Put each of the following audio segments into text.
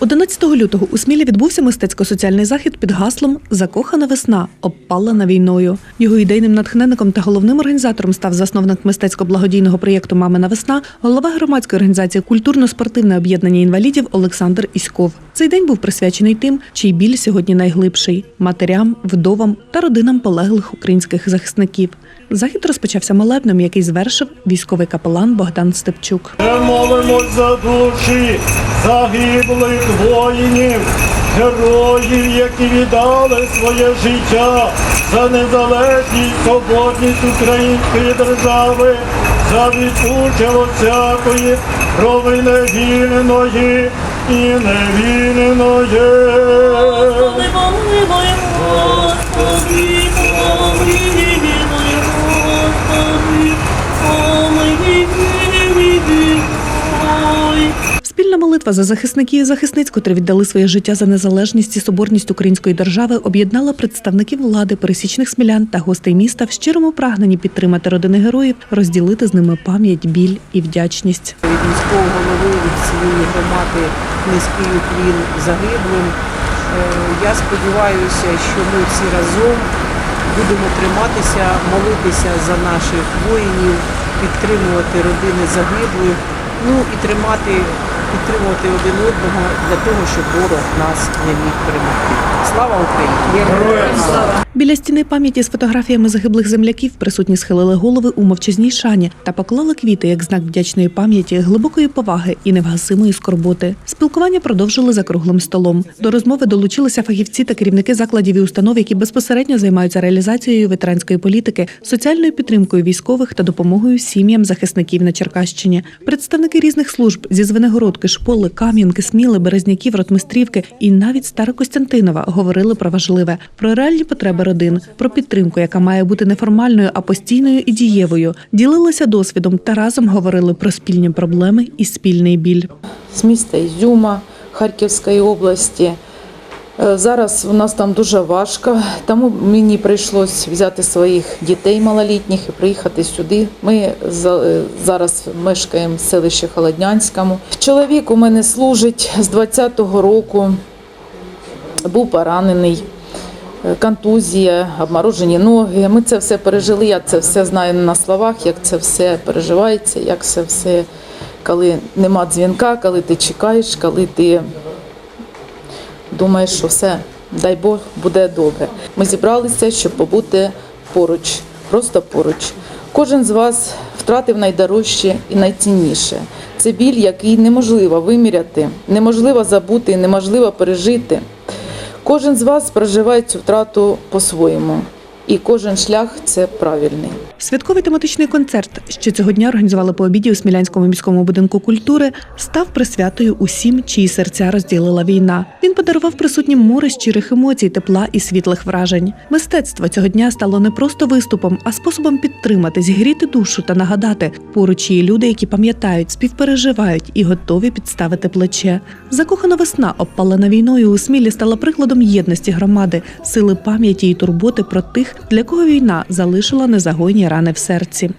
11 лютого у Смілі відбувся мистецько-соціальний захід під гаслом Закохана весна обпалена війною. Його ідейним натхненником та головним організатором став засновник мистецько-благодійного проєкту Мамина весна, голова громадської організації Культурно-спортивне об'єднання інвалідів Олександр Іськов. Цей день був присвячений тим, чий біль сьогодні найглибший матерям, вдовам та родинам полеглих українських захисників. Захід розпочався молебнем, який звершив військовий капелан Богдан Степчук. Ми молимось за душі загиблих воїнів, героїв, які віддали своє життя за незалежність, свободність української держави, за відпущення всякої провини вільної і невільної. Господи, помилуй, Господи, молитва за захисників і захисниць, котрі віддали своє життя за незалежність і соборність української держави, об'єднала представників влади, пересічних смілян та гостей міста в щирому прагненні підтримати родини героїв, розділити з ними пам'ять, біль і вдячність. від міського голови, від цієї громади низький уклін загиблим. Е, Я сподіваюся, що ми всі разом будемо триматися, молитися за наших воїнів, підтримувати родини загиблих, ну і тримати, підтримувати один одного для того, щоб ворог нас не міг перемогти. Слава Україні! Героям слава! Біля стіни пам'яті з фотографіями загиблих земляків присутні схилили голови у мовчазній шані та поклали квіти як знак вдячної пам'яті, глибокої поваги і невгасимої скорботи. Спілкування продовжили за круглим столом. До розмови долучилися фахівці та керівники закладів і установ, які безпосередньо займаються реалізацією ветеранської політики, соціальною підтримкою військових та допомогою сім'ям захисників на Черкащині. Представники різних служб зі Звенигородки, Шполи, Кам'янки, Сміли, Березняків, Ротмистрівки і навіть Старокостянтинова говорили про важливе, про реальні потреби родин, про підтримку, яка має бути не формальною, а постійною і дієвою. Ділилися досвідом та разом говорили про спільні проблеми і спільний біль. з міста Ізюма Харківської області. Е, Зараз у нас там дуже важко, тому мені прийшлось взяти своїх дітей малолітніх і приїхати сюди. Ми е, зараз мешкаємо в селищі Холоднянському. Чоловік у мене служить з 20-го року, був поранений. е, Контузія, обморожені ноги. Ми це все пережили. Я це все знаю на словах, як це все переживається, як це все, коли нема дзвінка, коли ти чекаєш, коли ти думаєш, що все, дай Бог, буде добре. Ми зібралися, щоб побути поруч, просто поруч. Кожен з вас втратив найдорожче і найцінніше. Це біль, який неможливо виміряти, неможливо забути, неможливо пережити. Кожен з вас проживає цю втрату по-своєму, і кожен шлях це правильний. Святковий тематичний концерт, що цього дня організували по обіді у Смілянському міському будинку культури, став присвятою усім, чиї серця розділила війна. Він подарував присутнім море щирих емоцій, тепла і світлих вражень. Мистецтво цього дня стало не просто виступом, а способом підтримати, зігріти душу та нагадати поруч є люди, які пам'ятають, співпереживають і готові підставити плече. Закохана весна, обпалена війною у Смілі, стала прикладом єдності громади, сили пам'яті і турботи про тих, для кого війна залишила незагойні рани в серці.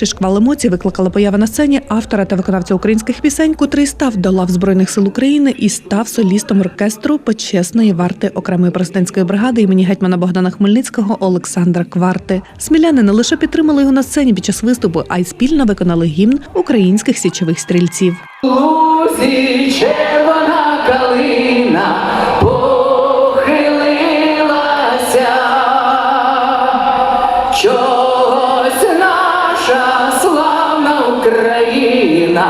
Найбільший шквал емоцій викликала поява на сцені автора та виконавця українських пісень, котрий став до лав збройних сил України і став солістом оркестру почесної варти окремої президентської бригади імені гетьмана Богдана Хмельницького Олександра Кварти. Сміляни не лише підтримали його на сцені під час виступу, а й спільно виконали гімн українських січових стрільців. Лузі червона калина, ಇಲ್ಲ